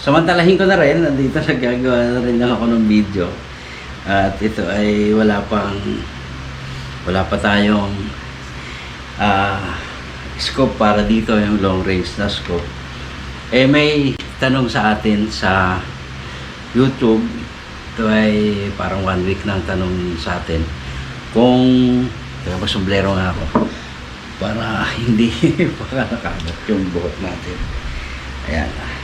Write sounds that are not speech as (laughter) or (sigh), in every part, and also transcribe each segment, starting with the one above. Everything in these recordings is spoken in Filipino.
samantalahin ko na rin, nandito (laughs) nagagawa na rin lang ako ng video. At ito ay wala pang, wala pa tayong ah, scope para dito yung long range na scope. Eh may tanong sa atin sa YouTube, ito ay parang one week nang tanong sa atin, kung, teka ba sombrero nga ako, para (laughs) hindi (laughs) baka nakabot yung buhok natin. Ayan.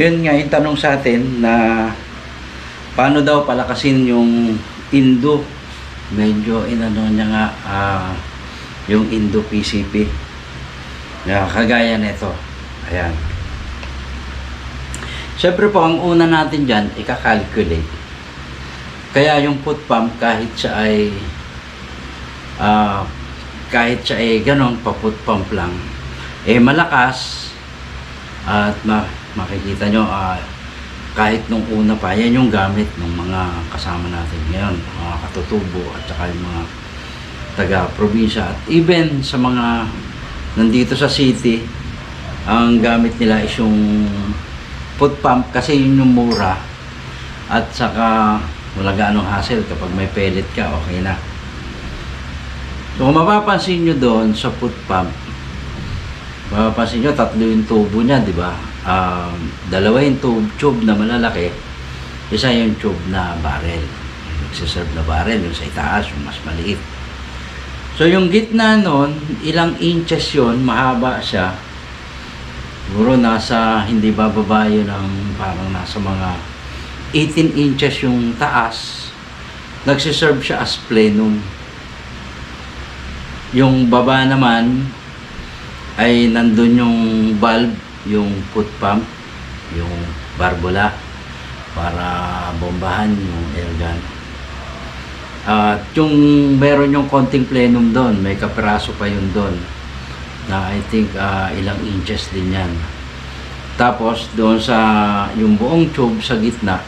Yun nga, yung tanong sa atin na paano daw palakasin yung Indo. Medyo inano niya nga ah, yung Indo PCP. Na kagaya nito. Ayan. Siyempre po, ang una natin dyan, ikakalculate. Kaya yung foot pump, kahit siya ay ah, kahit siya ay ganon, pa-foot pump lang, eh malakas at ma makikita nyo ah, kahit nung una pa, yan yung gamit ng mga kasama natin ngayon, mga katutubo at saka yung mga taga-probinsya at even sa mga nandito sa city, ang gamit nila is yung foot pump kasi yun yung mura at saka wala gaanong hassle kapag may pellet ka, okay na. So kung mapapansin nyo doon sa foot pump, mapapansin nyo tatlo yung tubo niya, di ba? Um, dalawa yung tube, tube na malalaki, isa yung tube na barrel. Nagsiserve na barrel, yung sa itaas, yung mas maliit. So yung gitna nun, ilang inches yon mahaba siya. Siguro nasa, hindi bababa yun ng parang nasa mga 18 inches yung taas. Nagsiserve siya as plenum. Yung baba naman ay nandun yung valve, yung foot pump, yung barbola para bombahan yung air gun. At yung meron yung konting plenum doon, may kapiraso pa yun doon na I think ah, ilang inches din yan. Tapos doon sa yung buong tube sa gitna,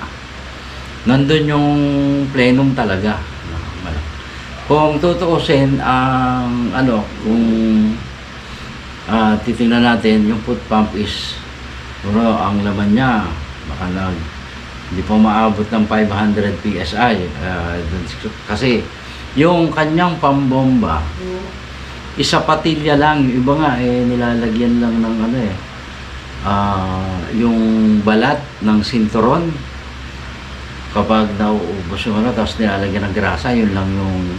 nandun yung plenum talaga. Kung tutuusin ang ano, kung ah, titingnan natin, yung foot pump is siguro ang laman niya. Baka na hindi pa maabot ng 500 PSI dun- kasi yung kanyang pambomba isa patilya lang. Yung iba nga eh nilalagyan lang ng ano eh. Ah, yung balat ng sinturon. Kapag nauubos yung ano tapos nilalagyan ng grasa yun lang yung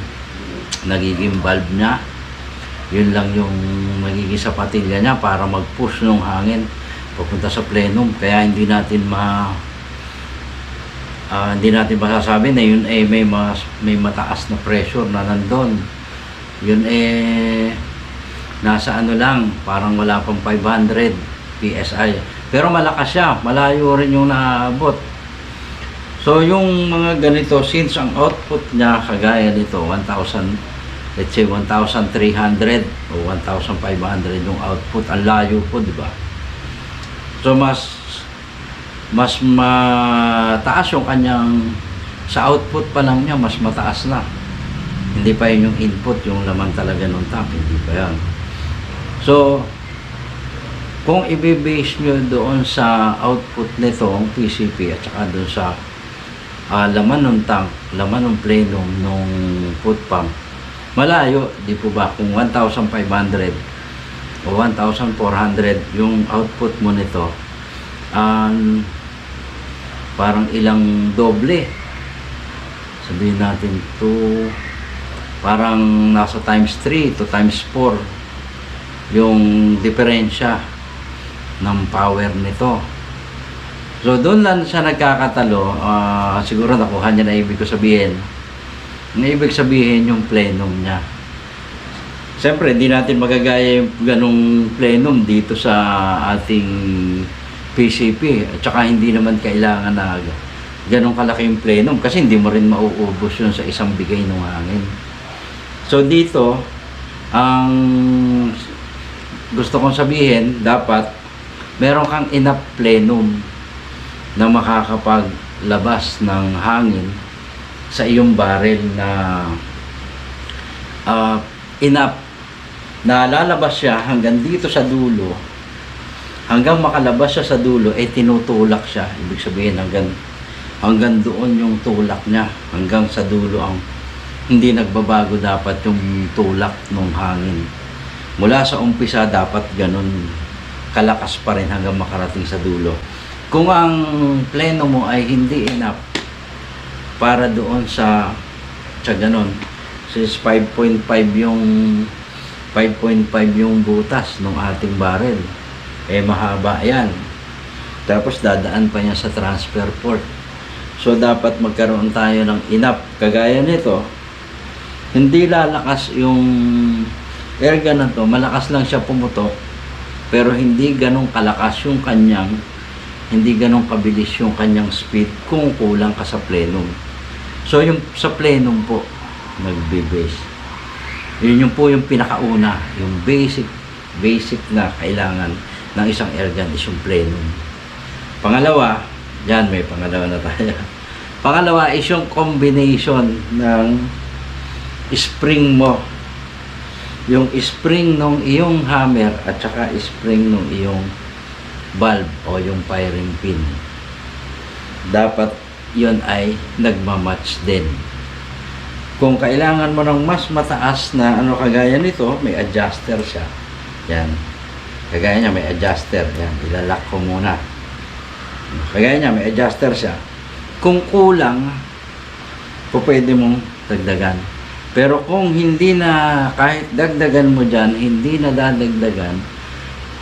nagiging valve niya. Yun lang yung magiging sapatilya niya para mag-push ng hangin papunta sa plenum. Kaya hindi natin ma ah, hindi natin masasabi na yun eh may mas, may mataas na pressure na nandun. Yun eh nasa ano lang parang wala pang 500 PSI pero malakas siya malayo rin yung naabot. So yung mga ganito since ang output niya kagaya nito 1,000 let's say 1,300 o 1,500 yung output. Ang layo po di ba? So mas mas mataas yung kanyang sa output pa lang niya mas mataas na. Hindi pa yun yung input yung laman talaga ng tank hindi pa yan. So kung i-base nyo doon sa output nito ang PCP at saka doon sa ah, laman ng tank laman ng plenum ng foot pump malayo di po ba? Kung 1,500 o 1,400 yung output mo nito um, parang ilang doble. Sabihin natin to parang nasa times 3 to times 4 yung diferensya ng power nito. So doon lang siya nagkakatalo. Ah, siguro nakuha niya na ibig ko sabihin ang ibig sabihin yung plenum niya Siyempre, hindi natin magagaya yung ganong plenum dito sa ating PCP. At saka hindi naman kailangan na ganong kalaki yung plenum kasi hindi mo rin mauubos yun sa isang bigay ng hangin. So dito, ang gusto kong sabihin, dapat meron kang enough plenum na makakapaglabas ng hangin sa iyong barrel na ah, enough na lalabas siya hanggang dito sa dulo hanggang makalabas siya sa dulo, eh tinutulak siya. Ibig sabihin hanggang, hanggang doon yung tulak niya. Hanggang sa dulo ang hindi nagbabago dapat yung tulak ng hangin. Mula sa umpisa dapat ganun kalakas pa rin hanggang makarating sa dulo. Kung ang pleno mo ay hindi enough para doon sa sa ganun, since 5.5 yung 5.5 yung butas ng ating barrel, eh mahaba yan. Tapos dadaan pa niya sa transfer port. So dapat magkaroon tayo ng enough. Kagaya nito, hindi lalakas yung air gun na to, malakas lang siya pumutok, pero hindi ganong kalakas yung kanyang, hindi ganong kabilis yung kanyang speed kung kulang ka sa plenum. So yung sa plenum po, nagbe-base. Yun yung po yung pinakauna, yung basic, basic na kailangan ng isang air gun is yung plenum. Pangalawa, yan may pangalawa na tayo. (laughs) Pangalawa is yung combination ng spring mo. Yung spring ng iyong hammer at saka spring ng iyong valve o yung firing pin. Dapat yon ay nagmamatch din. Kung kailangan mo ng mas mataas na ano kagaya nito, may adjuster siya. Yan. Kagaya niya may adjuster. Yan. Ilalak ko muna. Kagaya niya may adjuster siya. Kung kulang, po pwede mong dagdagan. Pero kung hindi na, kahit dagdagan mo dyan, hindi na dadagdagan,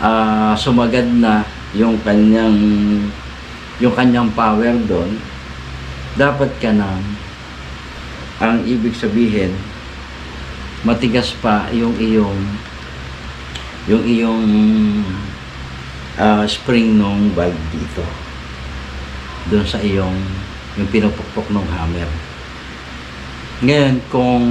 ah, sumagad na yung kanyang yung kanyang power doon, dapat ka na ang ibig sabihin matigas pa yung iyong yung iyong ah, spring nung valve dito. Doon sa iyong yung pinupukpok ng hammer. Ngayon kung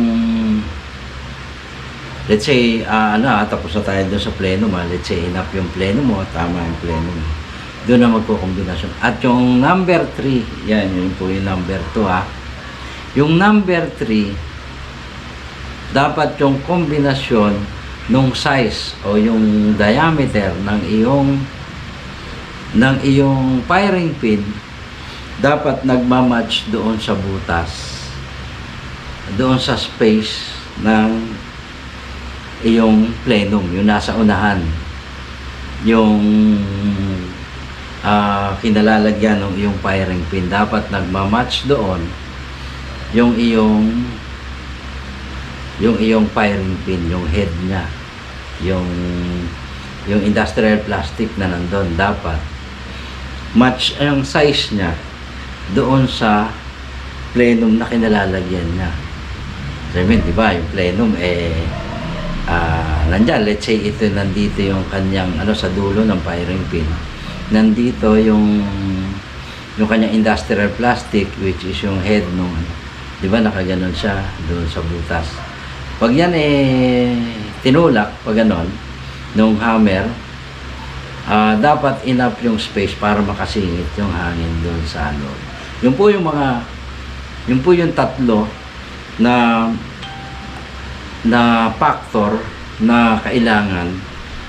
let's say ah, ano ah, tapos na tayo doon sa plenum ah, let's say enough yung plenum mo tama yung plenum mo doon na magkukombinasyon at yung number 3 yan yun po yung number 2 ha? Yung number 3 dapat yung kombinasyon nung size o yung diameter ng iyong ng iyong firing pin dapat nagmamatch doon sa butas doon sa space ng iyong plenum yung nasa unahan. Yung ah, kinalalagyan ng iyong firing pin dapat nagmamatch doon yung iyong yung iyong firing pin, yung head niya, yung yung industrial plastic na nandun, dapat match ang size niya doon sa plenum na kinalalagyan niya. Sabi, di ba, yung plenum, eh, ah, nandyan, let's say ito, nandito yung kanyang, ano, sa dulo ng firing pin. Nandito yung, yung kanyang industrial plastic, which is yung head nung, di ba, nakaganon siya doon sa butas. Pag yan eh tinulak, pag ganon, nung hammer, ah, dapat enough yung space para makasingit yung hangin doon sa ano. Yun po yung mga, yun po yung tatlo na na factor na kailangan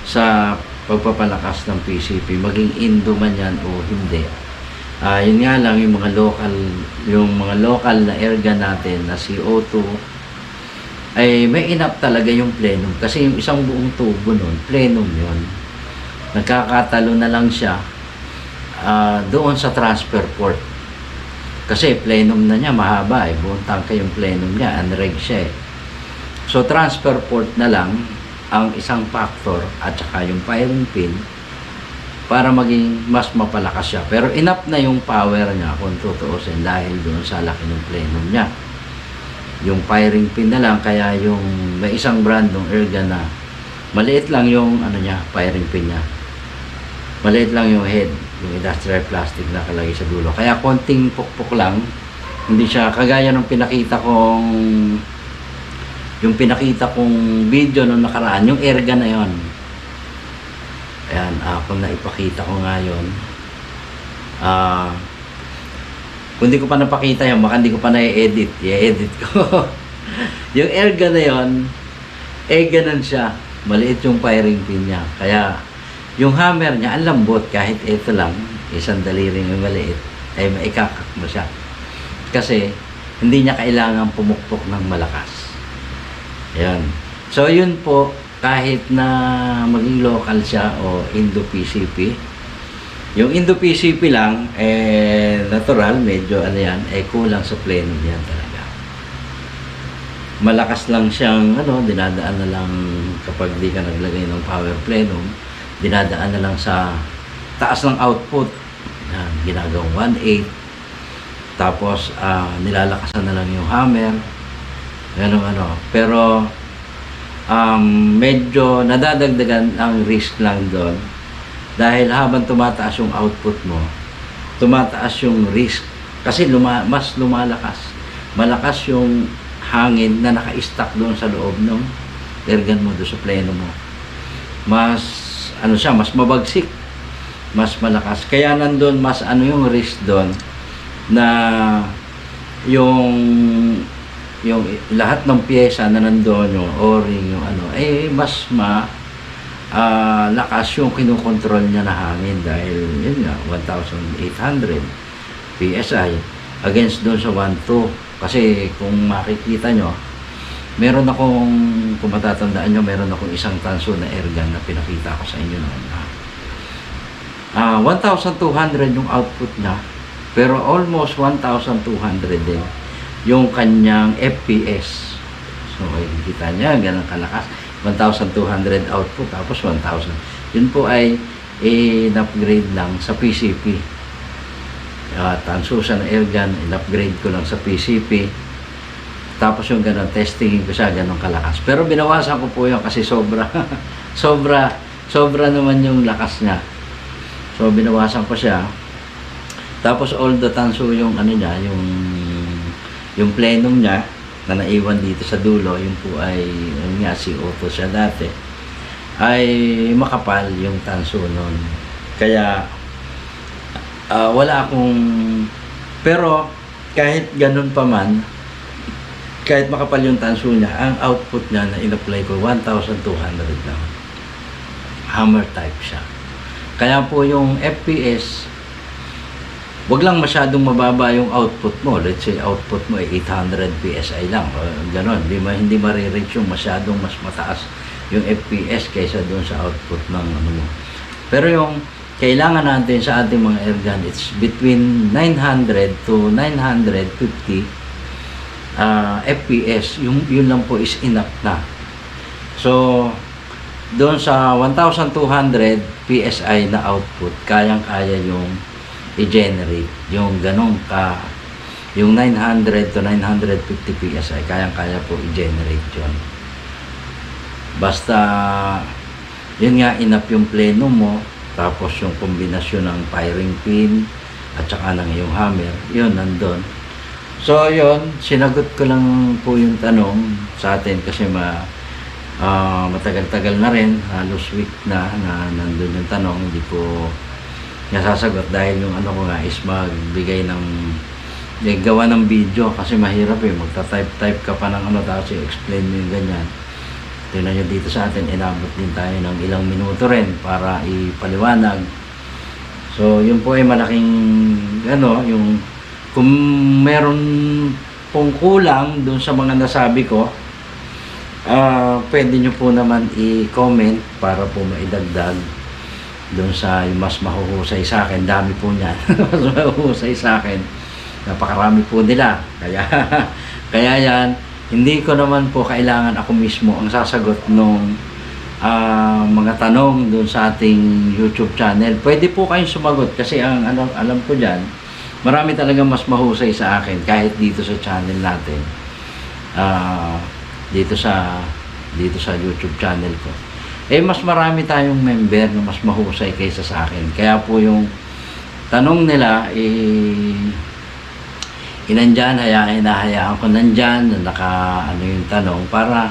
sa pagpapalakas ng PCP, maging indo man yan o hindi. Ah, yun nga lang yung mga local yung mga local na gun natin na CO2 ay may enough talaga yung plenum. Kasi yung isang buong tubo nun plenum yon nagkakatalo na lang siya ah, doon sa transfer port. Kasi plenum na niya mahaba eh. Buong tangke yung plenum niya unreg siya eh. So transfer port na lang ang isang factor at saka yung firing pin para maging mas mapalakas siya. Pero enough na yung power niya kung tutuusin dahil doon sa laki ng plenum niya. Yung firing pin na lang, kaya yung may isang brand ng airgun na maliit lang yung ano niya, firing pin niya. Maliit lang yung head, yung industrial plastic na kalagay sa dulo. Kaya konting pukpok lang, hindi siya kagaya ng pinakita kong yung pinakita kong video nung nakaraan, yung airgun na yon Ayan, ah, kung naipakita ko nga yun. Ah, kung di ko pa napakita yan, baka hindi ko pa na-edit. I-edit ko. (laughs) yung airgun na yun, eh ganun siya. Maliit yung firing pin niya. Kaya, yung hammer niya, ang lambot, kahit ito lang, isang daliri yung maliit, ay maikakak mo siya. Kasi, hindi niya kailangan pumukpok ng malakas. Yan. So, yun po, kahit na maging local siya o Indo-PCP, yung Indo-PCP lang, eh, natural, medyo ano yan, eh, kulang sa plenum yan talaga. Malakas lang siyang, ano, dinadaan na lang kapag di ka naglagay ng power plenum, dinadaan na lang sa taas ng output. Yan, ginagawang 1.8. Tapos, ah, nilalakasan na lang yung hammer. Ganun ano. Pero, um, medyo nadadagdagan ang risk lang doon. Dahil habang tumataas yung output mo, tumataas yung risk. Kasi luma, mas lumalakas. Malakas yung hangin na naka-stack doon sa loob ng ergan mo, doon sa pleno mo. Mas, ano siya, mas mabagsik. Mas malakas. Kaya nandun, mas ano yung risk doon na yung yung lahat ng pyesa na nandoon yung o-ring yung ano eh mas ma ah, lakas yung kinokontrol niya na hangin dahil yun nga 1,800 PSI against doon sa 1.2 kasi kung makikita nyo meron akong kung matatandaan nyo meron akong isang tanso na airgun na pinakita ko sa inyo noon. Ah 1,200 yung output niya pero almost 1,200 din yung kanyang FPS. So, makikita niya, ganun kalakas. 1,200 output, tapos 1,000. Yun po ay in-upgrade lang sa PCP. At ang Susan Airgun, in-upgrade ko lang sa PCP. Tapos yung ganun, testingin ko siya, ganun kalakas. Pero binawasan ko po yun kasi sobra, (laughs) sobra, sobra naman yung lakas niya. So, binawasan ko siya. Tapos all the tanso yung ano niya, yung yung plenum niya na naiwan dito sa dulo, yung po ay yun nga si Otto siya dati ay makapal yung tanso nun. Kaya ah, wala akong pero kahit ganun pa man kahit makapal yung tanso niya, ang output niya na in-apply ko 1,200 lang. Hammer type siya. Kaya po yung FPS wag lang masyadong mababa yung output mo. Let's say output mo ay 800 PSI lang. O, ganon. Hindi, ma, hindi marireach yung masyadong mas mataas yung FPS kaysa doon sa output ng ano mo. Pero yung kailangan natin sa ating mga airgun, it's between 900 to 950 ah, FPS. Yung, yun lang po is enough na. So, doon sa 1,200 PSI na output, kayang-kaya yung i-generate yung ganong ka yung 900 to 950 PSI kayang-kaya po i-generate yun. Basta yun nga enough yung pleno mo tapos yung kombinasyon ng firing pin at saka ng yung hammer yun nandun. So yun sinagot ko lang po yung tanong sa atin kasi ma ah, matagal-tagal na rin halos week na na nandun yung tanong hindi ko nasasagot dahil yung ano ko nga is magbigay ng eh, gawa ng video kasi mahirap eh. Magta-type-type ka pa ng ano tapos i-explain mo yung ganyan. Tingnan nyo dito sa atin inabot din tayo ng ilang minuto rin para ipaliwanag. So yun po ay malaking ano yung kung meron pong kulang dun sa mga nasabi ko ah pwede nyo po naman i-comment para po maidagdag doon sa yung mas mahuhusay sa akin, dami po niyan. (laughs) mas mahuhusay sa akin. Napakarami po nila. Kaya, (laughs) kaya yan, hindi ko naman po kailangan ako mismo ang sasagot nung ah, mga tanong doon sa ating YouTube channel. Pwede po kayong sumagot kasi ang alam, alam ko dyan, marami talaga mas mahusay sa akin kahit dito sa channel natin. Ah, dito sa dito sa YouTube channel ko eh mas marami tayong member na mas mahusay kaysa sa akin. Kaya po yung tanong nila, eh, inandyan, hayaan, hinahayaan ko nandyan, na naka, ano yung tanong, para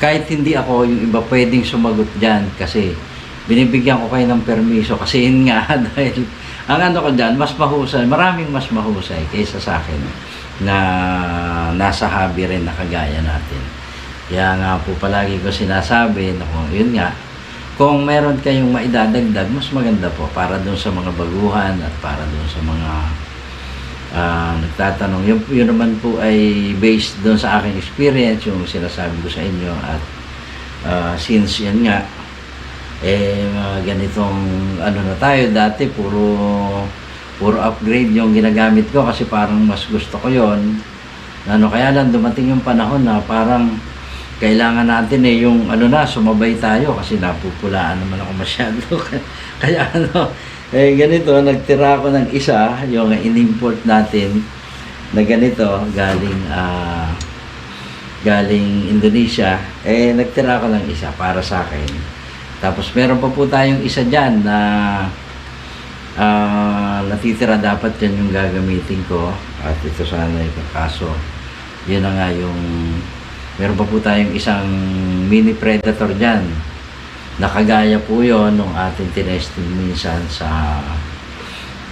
kahit hindi ako yung iba pwedeng sumagot dyan kasi binibigyan ko kayo ng permiso kasi yun nga (laughs) dahil ang ano ko dyan, mas mahusay, maraming mas mahusay kaysa sa akin na nasa hobby rin na kagaya natin. Kaya nga po palagi ko sinasabi na kung yun nga, kung meron kayong maidadagdag, mas maganda po para doon sa mga baguhan at para doon sa mga ah, nagtatanong. Yun, yun naman po ay based doon sa aking experience, yung sinasabi ko sa inyo at ah, since yan nga, eh mga ganitong ano na tayo dati puro puro upgrade yung ginagamit ko kasi parang mas gusto ko yon ano kaya lang dumating yung panahon na parang kailangan natin eh yung ano na sumabay tayo kasi napupulaan naman ako masyado. (laughs) Kaya ano eh ganito nagtira ako ng isa yung in-import natin na ganito galing ah galing Indonesia. Eh nagtira ako ng isa para sa akin. Tapos meron pa po tayong isa dyan na ah, natitira dapat yan yung gagamitin ko. At ito sana yung kaso. Yun na nga yung meron pa po tayong isang mini predator dyan. Nakagaya po yon nung ating tinesting minsan sa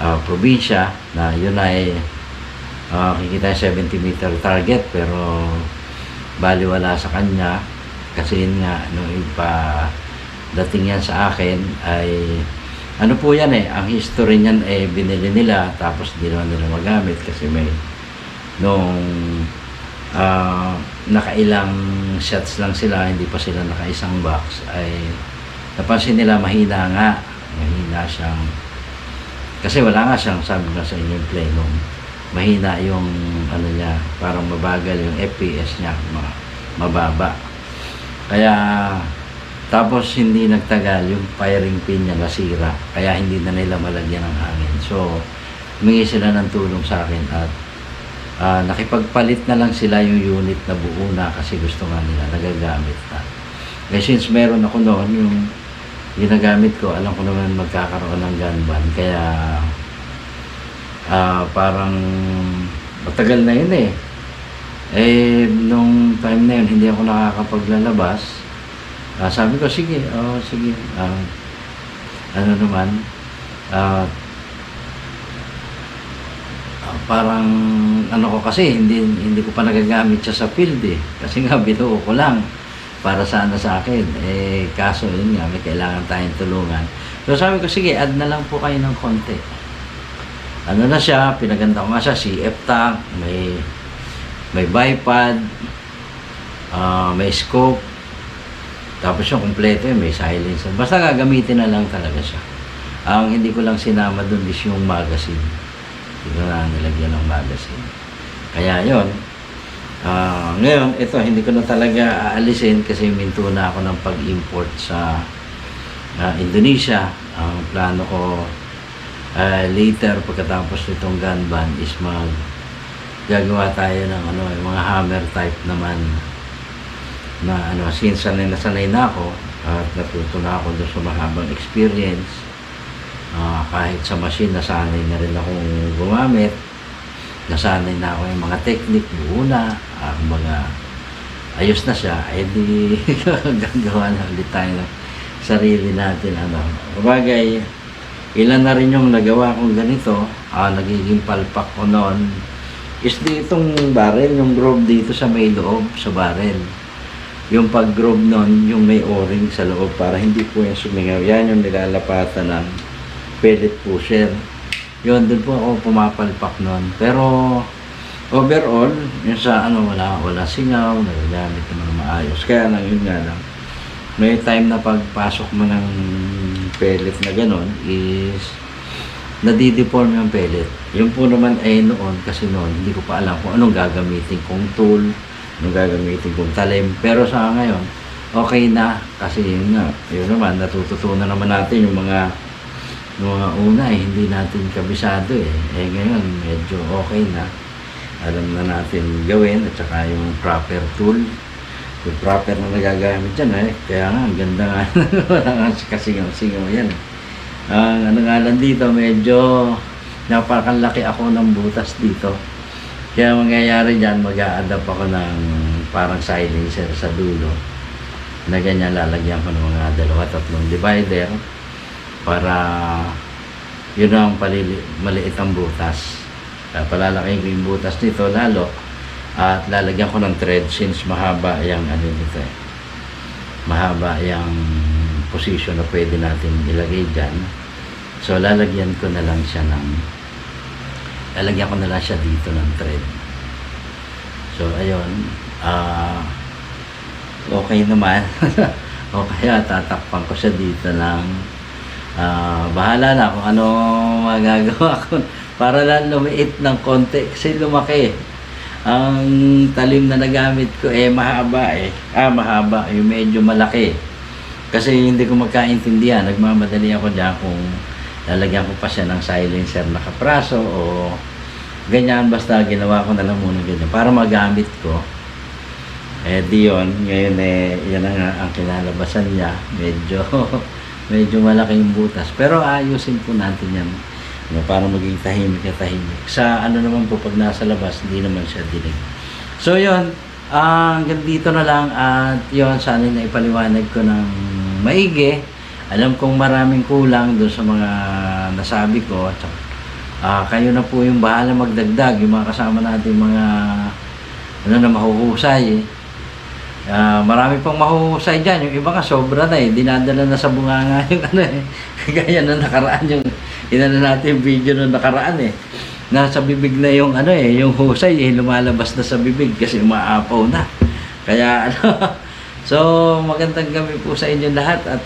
ah, probinsya na yun ay ah, kikita 70 meter target pero baliwala sa kanya. Kasi yun nga nung ipa dating yan sa akin ay ano po yan eh ang history niyan eh binili nila tapos di naman nila magamit kasi may nung ah, nakailang shots lang sila hindi pa sila nakaisang box ay napansin nila mahina nga mahina siyang kasi wala nga siyang sabi nga sa inyo yung play nung mahina yung ano niya parang mabagal yung FPS niya ma- mababa. Kaya tapos hindi nagtagal yung firing pin niya nasira kaya hindi na nila malagyan ng hangin. So humingi sila ng tulong sa akin at ah, nakipagpalit na lang sila yung unit na buo na kasi gusto nga nila nagagamit na. Eh since meron ako noon yung ginagamit ko alam ko naman magkakaroon ng gun ban. Kaya ah, parang matagal na yun eh. Eh nung time na yun hindi ako nakakapaglalabas. Ah, sabi ko, sige, oh, sige. Ah, ano naman, ah, parang ano ko kasi hindi hindi ko pa nagagamit siya sa field eh kasi nga (laughs) binuo ko lang para sana sa akin eh kaso yun nga may kailangan tayong tulungan so sabi ko sige add na lang po kayo ng konti ano na siya pinaganda ko nga siya CF tank may may bipod ah, may scope tapos yung kompleto yun, may silencer. Basta gagamitin na lang talaga siya. Ang hindi ko lang sinama doon is yung magazine. Na nilagyan ng magazine. Kaya yon Ah, ngayon, ito, hindi ko na talaga aalisin kasi minto na ako ng pag-import sa ah, Indonesia. Ang plano ko ah, later, pagkatapos nitong gun ban, is mag gagawa tayo ng ano, mga hammer type naman na ano, since sanay na sanay na ako at natuto na ako doon sa mahabang experience ah, kahit sa machine nasanay na rin akong gumamit. Nasanay na ako yung mga technique buo na ah, mga ayos na siya eh di (laughs) gagawa na ulit tayo ng sarili natin ano. Bagay ilan na rin yung nagawa kong ganito. Ah, nagiging palpak ko noon. Is ditong barrel yung groove dito sa may loob sa barrel. Yung pag-groove nun, yung may o-ring sa loob para hindi po yung sumingaw. Yan yung nilalapatan ng pellet pusher. Yun, doon po ako pumapalpak nun. Pero overall, yung sa ano, wala, wala singaw, nagagamit naman maayos. Kaya lang, yun nga lang. May time na pagpasok mo ng pellet na ganon is nadideform yung pellet. Yun po naman ay noon kasi noon hindi ko pa alam kung anong gagamitin kong tool nung gagamitin kong talim. Pero sa ngayon, okay na. Kasi yun nga, yun naman, natututunan naman natin yung mga yung mga una eh, hindi natin kabisado eh. Eh ngayon, medyo okay na. Alam na natin gawin at saka yung proper tool. Yung proper na nagagamit dyan eh. Kaya nga, ang ganda nga. (laughs) Wala nga kasingaw-singaw yan. Ang ano nga lang dito, medyo napakalaki ako ng butas dito. Kaya mangyayari dyan, mag adapt ako ng parang silencer sa dulo na ganyan lalagyan ko ng mga dalawa tatlong divider para yun ang palili, maliit ang butas. Uh, palalaking ko yung butas nito lalo at lalagyan ko ng thread since mahaba yung ano nito eh. Mahaba yung position na pwede natin ilagay dyan. So, lalagyan ko na lang siya ng lalagyan ko na lang siya dito ng thread. So, ayun. Ah, okay naman. (laughs) o kaya tatakpan ko siya dito ng ah, bahala na kung ano magagawa ko (laughs) para lang lumiit ng konti kasi lumaki. Ang talim na nagamit ko eh mahaba eh. Ah mahaba yung medyo malaki. Kasi hindi ko magkaintindihan. Nagmamadali ako dyan kung lalagyan ko pa siya ng silencer na kapraso o ganyan. Basta ginawa ko na lang muna ganyan. Para magamit ko eh di yun, ngayon eh, yan ang, ang kinalabasan niya. Medyo, (laughs) medyo malaki yung butas. Pero ayusin po natin yan. No, para maging tahimik na tahimik. Sa ano naman po, pag nasa labas, hindi naman siya dinig. So yun, ah, hanggang dito na lang. At yun, sana na ipaliwanag ko ng maigi. Alam kong maraming kulang doon sa mga nasabi ko. At ah, kayo na po yung bahala magdagdag. Yung mga kasama natin mga ano na mahuhusay eh. Ah, marami pang mahuhusay dyan. Yung iba nga sobra na eh. Dinadala na sa bunganga yung ano eh. (laughs) Gaya na nakaraan yung inano natin yung video na nakaraan eh. Nasa bibig na yung ano eh, yung husay eh, lumalabas na sa bibig kasi umaapaw na. Kaya (laughs) ano, so magandang gabi po sa inyo lahat at